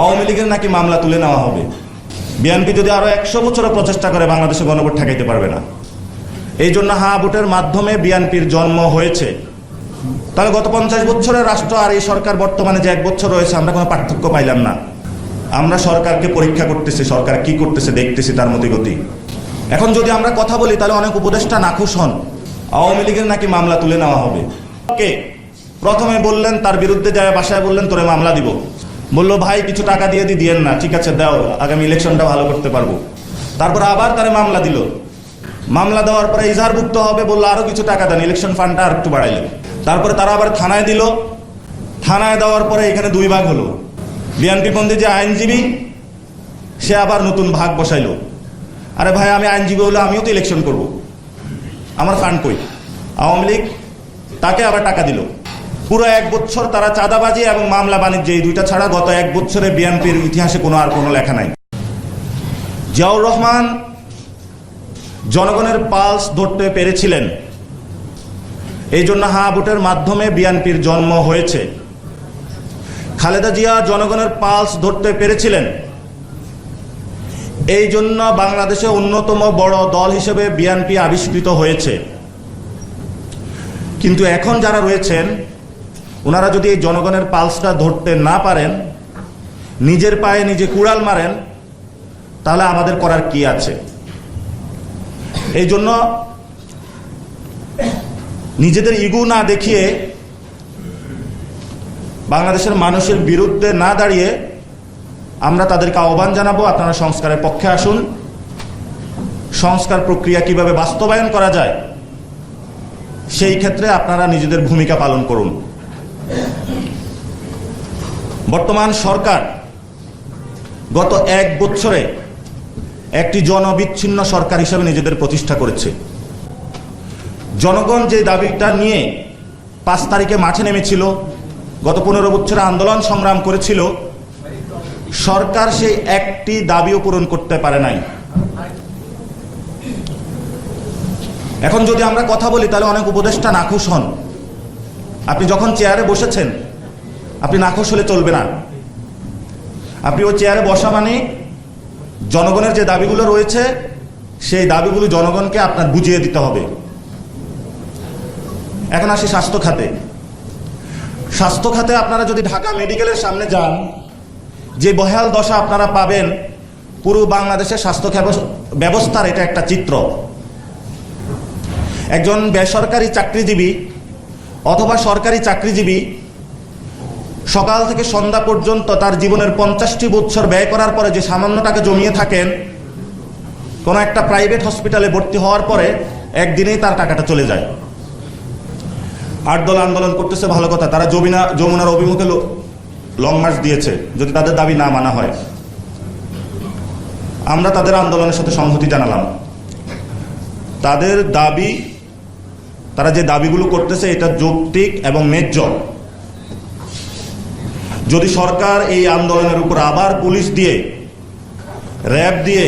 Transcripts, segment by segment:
আওয়ামী লীগের নাকি মামলা তুলে নেওয়া হবে? বিএনপি যদি আরও একশো বছরও প্রচেষ্টা করে, বাংলাদেশে গণভোট ঠেকাইতে পারবে না। এই জন্য হা ভোটের মাধ্যমে বিএনপির জন্ম হয়েছে। তাহলে গত পঞ্চাশ বছরের রাষ্ট্র আর এই সরকার বর্তমানে যে এক বছর রয়েছে, আমরা কোনো পার্থক্য পাইলাম না। আমরা সরকারকে পরীক্ষা করতেছি, সরকার কি করতেছে দেখতেছি তার মতো গতি এখন যদি আমরা কথা বলি, তাহলে অনেক উপদেষ্টা নাখুশ হন। আওয়ামী লীগের নাকি মামলা তুলে নেওয়া হবে। কে? প্রথমে বললেন, তার বিরুদ্ধে যায় বাসায় বললেন, তোরে মামলা দিব। বলল, ভাই, কিছু টাকা দিয়ে দি, দিয়েন না, ঠিক আছে, দাও, আগামী ইলেকশনটা ভালো করতে পারব। তারপর আবার তারে মামলা দিল। মামলা দেওয়ার পরে ইজাহারভুক্ত হবে বলল, আরও কিছু টাকা দেন, ইলেকশন ফান্ডটা আর একটু বাড়াইলেন তারপরে তারা আবার থানায় দিল। থানায় দেওয়ার পরে এখানে দুই ভাগ হলো। বিএনপি পন্থী যে আইনজীবী, সে আবার নতুন ভাগ বসাইলো। আরে ভাই, আমি আইনজীবী হলে আমিও তো ইলেকশন করব। আমার ফান্ড কই? আওয়ামী লীগ তাকে আবার টাকা দিল। পুরো এক বছর তারা চাঁদাবাজি এবং মামলা বাণিজ্য, এই দুইটা ছাড়া গত এক বছরে বিএনপির ইতিহাসে কোনো আর কোনো লেখা নাই। জিয়াউর রহমান জনগণের পালস ধরতে পেরেছিলেন। এই জন্য হা ভোটের মাধ্যমে বিএনপির জন্ম হয়েছে। খালেদা জিয়া জনগণের পালস ধরতে পেরেছিলেন। এই জন্য বাংলাদেশে অন্যতম বড় দল হিসেবে বিএনপি আবিষ্কৃত হয়েছে। কিন্তু এখন যারা রয়েছেন ওনারা যদি এই জনগণের পালসটা ধরতে না পারেন, নিজের পায়ে নিজে কুড়াল মারেন, তাহলে আমাদের করার কি আছে? এই জন্য নিজেদের ইগু না দেখিয়ে বাংলাদেশের মানুষের বিরুদ্ধে না দাঁড়িয়ে আমরা তাদেরকে আহ্বান জানাব, আপনারা সংস্কারের পক্ষে আসুন। সংস্কার প্রক্রিয়া কীভাবে বাস্তবায়ন করা যায়, সেই ক্ষেত্রে আপনারা নিজেদের ভূমিকা পালন করুন। বর্তমান সরকার গত এক বছরে একটি জনবিচ্ছিন্ন সরকার হিসেবে নিজেদের প্রতিষ্ঠা করেছে। জনগণ যে দাবিটা নিয়ে পাঁচ তারিখে মাঠে নেমেছিল, গত পনেরো বছরে আন্দোলন সংগ্রাম করেছিল, সরকার সেই একটি দাবিও পূরণ করতে পারে নাই। এখন যদি আমরা কথা বলি, তাহলে অনেক উপদেষ্টা নাখুশ হন। আপনি যখন চেয়ারে বসেছেন, আপনি নাখুশ হলে চলবে না। আপনি ওই চেয়ারে বসা মানে জনগণের যে দাবিগুলো রয়েছে, সেই দাবিগুলো জনগণকে আপনার বুঝিয়ে দিতে হবে। এখন আসি স্বাস্থ্য খাতে। স্বাস্থ্য খাতে আপনারা যদি ঢাকা মেডিকেলের সামনে যান, যে বহাল দশা আপনারা পাবেন, পুরো বাংলাদেশের স্বাস্থ্য ব্যবস্থার এটা একটা চিত্র। একজন বেসরকারি চাকরিজীবী অথবা সরকারি চাকরিজীবী, সকাল থেকে সন্ধ্যা পর্যন্ত তার জীবনের পঞ্চাশটি বছর ব্যয় করার পরে যে সামান্য টাকা জমিয়ে থাকেন, কোনো একটা প্রাইভেট হসপিটালে ভর্তি হওয়ার পরে একদিনেই তার টাকাটা চলে যায়। আট দল আন্দোলন করতেছে, ভালো কথা, তারা জমিনা, যমুনার অভিমুখে লং মার্চ দিয়েছে, যদি তাদের দাবি না মানা হয়। আমরা তাদের আন্দোলনের সাথে সংহতি জানালাম। তাদের দাবি তারা যে দাবিগুলো করতেছে, এটা যৌক্তিক এবং ন্যায্য। যদি সরকার এই আন্দোলনের উপর আবার পুলিশ দিয়ে, র্যাব দিয়ে,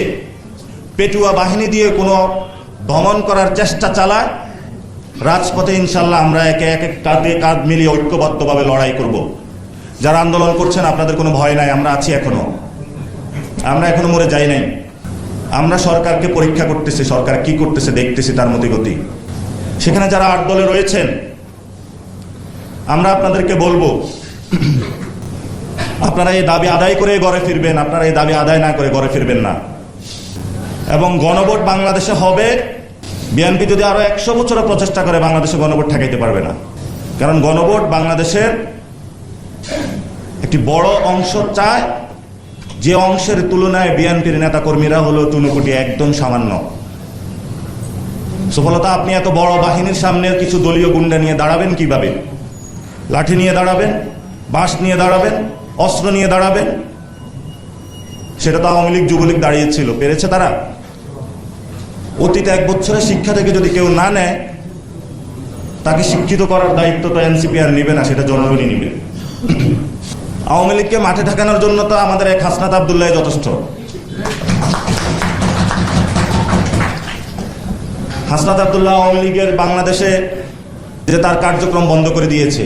পেটুয়া বাহিনী দিয়ে কোনো দমন করার চেষ্টা চালায়, রাজপথে ইনশাল্লাহ আমরা একে একে কাঁধে কাঁধ মিলিয়ে ঐক্যবদ্ধভাবে লড়াই করব। যারা আন্দোলন করছেন, আপনাদের কোনো ভয় নাই, আমরা আছি এখনও। আমরা এখনও মরে যাই নাই। আমরা সরকারকে পরীক্ষা করতেছি, সরকার কি করতেছে, দেখতেছি তার মতো গতি। সেখানে যারা আট দলে রয়েছেন, আমরা আপনাদেরকে বলব, আপনারা এই দাবি আদায় করে ঘরে ফিরবেন, আপনারা এই দাবি আদায় না করে ঘরে ফিরবেন না। এবং গণভোট বাংলাদেশে হবে, বিএনপি যদি আরও একশো বছরও প্রচেষ্টা করে, বাংলাদেশে গণভোট ঠেকাইতে পারবে না। কারণ গণভোট বাংলাদেশের একটি বড় অংশ চায়, যে অংশের তুলনায় বিএনপির নেতাকর্মীরা হলো তুনুকুটি একদম সামান্য। সফলতা, আপনি এত বড় বাহিনীর সামনে কিছু দলীয় গুন্ডা নিয়ে দাঁড়াবেন কীভাবে? লাঠি নিয়ে দাঁড়াবেন? বাঁশ নিয়ে দাঁড়াবেন? অস্ত্র নিয়ে দাঁড়াবেন? সেটা তো আওয়ামী লীগ, যুবলীগ দাঁড়িয়েছিল। পেরেছে তারা? অতীত এক বছরের শিক্ষা থেকে যদি কেউ না নেয়, তাকে শিক্ষিত করার দায়িত্ব তো এনসিপি আর নেবে না, সেটা জনগণই নেবে। আওয়ামী লীগকে মাঠে ঠেকানোর জন্য তো আমাদের এক হাসনাত আবদুল্লাহ যথেষ্ট। হাসনাত আবদুল্লাহ আওয়ামী লীগের বাংলাদেশে যে তার কার্যক্রম বন্ধ করে দিয়েছে।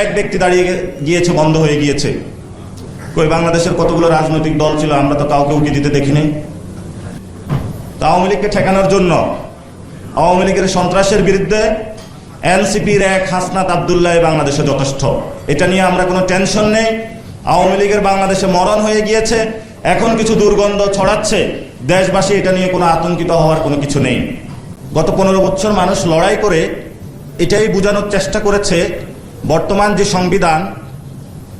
এক ব্যক্তি দাঁড়িয়ে গিয়েছে, বন্ধ হয়ে গিয়েছে। কই, বাংলাদেশের কতগুলো রাজনৈতিক দল ছিল, আমরা তো কাউকে উকি দিতে দেখিনি। তা আওয়ামী লীগকে ঠেকানোর জন্য আওয়ামী লীগের সন্ত্রাসের বিরুদ্ধে এনসিপির এক হাসনাত আবদুল্লাহ বাংলাদেশে যথেষ্ট। এটা নিয়ে আমরা কোনো টেনশন নেই। আওয়ামী লীগের বাংলাদেশে মরণ হয়ে গিয়েছে, এখন কিছু দুর্গন্ধ ছড়াচ্ছে। দেশবাসী এটা নিয়ে কোনো আতঙ্কিত হওয়ার কোনো কিছু নেই। গত পনেরো বছর মানুষ লড়াই করে এটাই বোঝানোর চেষ্টা করেছে বর্তমান যে সংবিধান,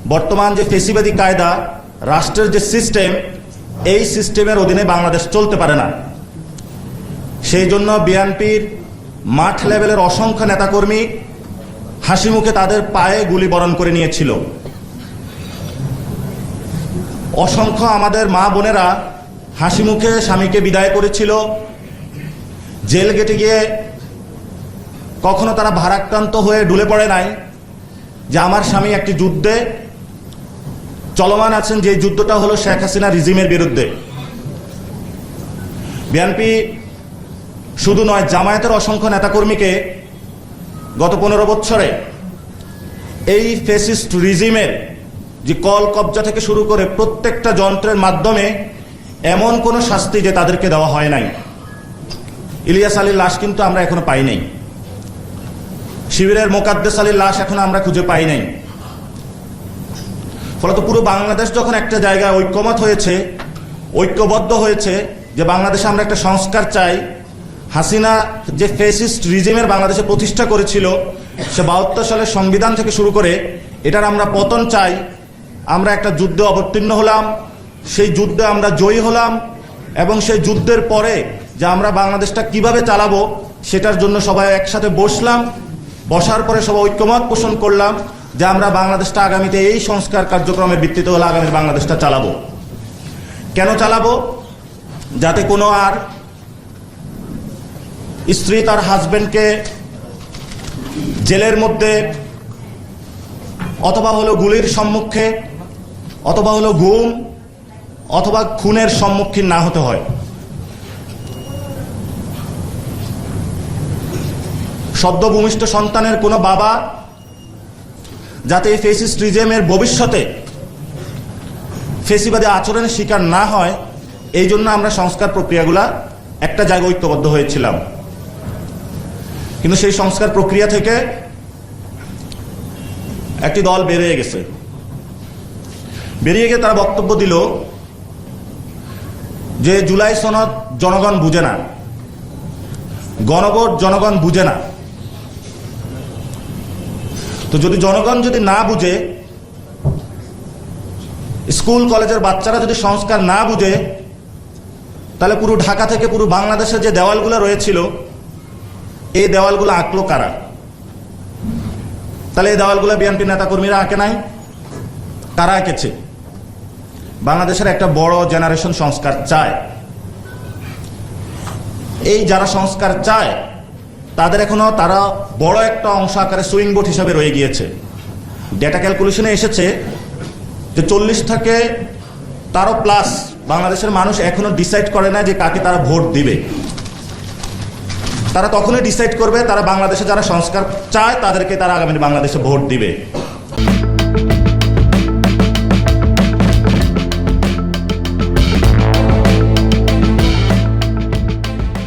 বর্তমান যে ফেসিবাদী কায়দা, রাষ্ট্রের যে সিস্টেম, এই সিস্টেমের অধীনে বাংলাদেশ চলতে পারে না। সেই জন্য বিএনপির মাঠ লেভেলের অসংখ্য নেতাকর্মী হাসি মুখে তাদের পায়ে গুলি বরণ করে নিয়েছিল। অসংখ্য আমাদের মা বোনেরা হাসি মুখে স্বামীকে বিদায় করেছিল জেল গেটে গিয়ে কখনো তারা ভারাক্রান্ত হয়ে ডুলে পড়ে নাই যে আমার স্বামী একটি যুদ্ধে চলমান আছেন, যে যুদ্ধটা হলো শেখ হাসিনা রিজিমের বিরুদ্ধে। বিএনপি শুধু নয়, জামায়াতের অসংখ্য নেতাকর্মীকে গত পনেরো বছরে এই ফেসিস্ট রিজিমের যে কল কবজা থেকে শুরু করে প্রত্যেকটা যন্ত্রের মাধ্যমে এমন কোনো শাস্তি যে তাদেরকে দেওয়া হয় নাই। ইলিয়াস আলীর লাশ কিন্তু আমরা এখনও পাই নাই। শিবিরের মোকাদ্দেস আলীর লাশ এখনও আমরা খুঁজে পাই নাই। ফলত পুরো বাংলাদেশ যখন একটা জায়গায় ঐক্যমত হয়েছে, ঐক্যবদ্ধ হয়েছে যে বাংলাদেশে আমরা একটা সংস্কার চাই, হাসিনা যে ফেসিস্ট রিজিমের বাংলাদেশে প্রতিষ্ঠা করেছিল, সে বাহাত্তর সালের সংবিধান থেকে শুরু করে এটার আমরা পতন চাই, আমরা একটা যুদ্ধে অবতীর্ণ হলাম, সেই যুদ্ধে আমরা জয়ী হলাম এবং সেই যুদ্ধের পরে যে আমরা বাংলাদেশটা কীভাবে চালাবো সেটার জন্য সবাই একসাথে বসলাম, বসার পরে সবাই ঐক্যমত পোষণ করলাম যে আমরা বাংলাদেশটা আগামীতে এই সংস্কার কার্যক্রমের ভিত্তিতে হলে আগামীর বাংলাদেশটা চালাবো। কেন চালাবো? যাতে কোনো আর স্ত্রী তার হাজবেন্ডকে জেলের মধ্যে অথবা হলো গুলির সম্মুখে, অথবা হলো ঘুম, অথবা খুনের সম্মুখীন না হতে হয়। সদ্য ভূমিষ্ঠ সন্তানের কোনো বাবা যাতে এই ফেসিস্ট রিজেমের ভবিষ্যতে ফেসিবাদী আচরণের শিকার না হয়, এই জন্য আমরা সংস্কার প্রক্রিয়াগুলা একটা জায়গায় ঐক্যবদ্ধ হয়েছিলাম। কিন্তু সেই সংস্কার প্রক্রিয়া থেকে একটি দল বেরিয়ে গেছে। বেরিয়ে গিয়ে তারা বক্তব্য দিল যে জুলাই সনদ জনগণ বুঝে না, গণভোট জনগণ বুঝে না। তো যদি জনগণ যদি না বুঝে, স্কুল, কলেজের বাচ্চারা যদি সংস্কার না বুঝে, তাহলে পুরো ঢাকা থেকে পুরো বাংলাদেশের যে দেওয়ালগুলো রয়েছিল, এই দেওয়ালগুলো আঁকলো কারা? তাহলে এই দেওয়ালগুলো বিএনপি নেতাকর্মীরা আঁকে নাই? কারা এঁকেছে? বাংলাদেশের একটা বড় জেনারেশন সংস্কার চায়। এই যারা সংস্কার চায় তাদের এখনও তারা বড় একটা অংশ আকারে সুইং বোট হিসাবে রয়ে গিয়েছে। ডেটা ক্যালকুলেশনে এসেছে যে চল্লিশ থেকে তারও প্লাস বাংলাদেশের মানুষ এখনও ডিসাইড করে না যে কাকে তারা ভোট দিবে। তারা তখনই ডিসাইড করবে, তারা বাংলাদেশে যারা সংস্কার চায়, তাদেরকে তারা আগামী বাংলাদেশে ভোট দিবে।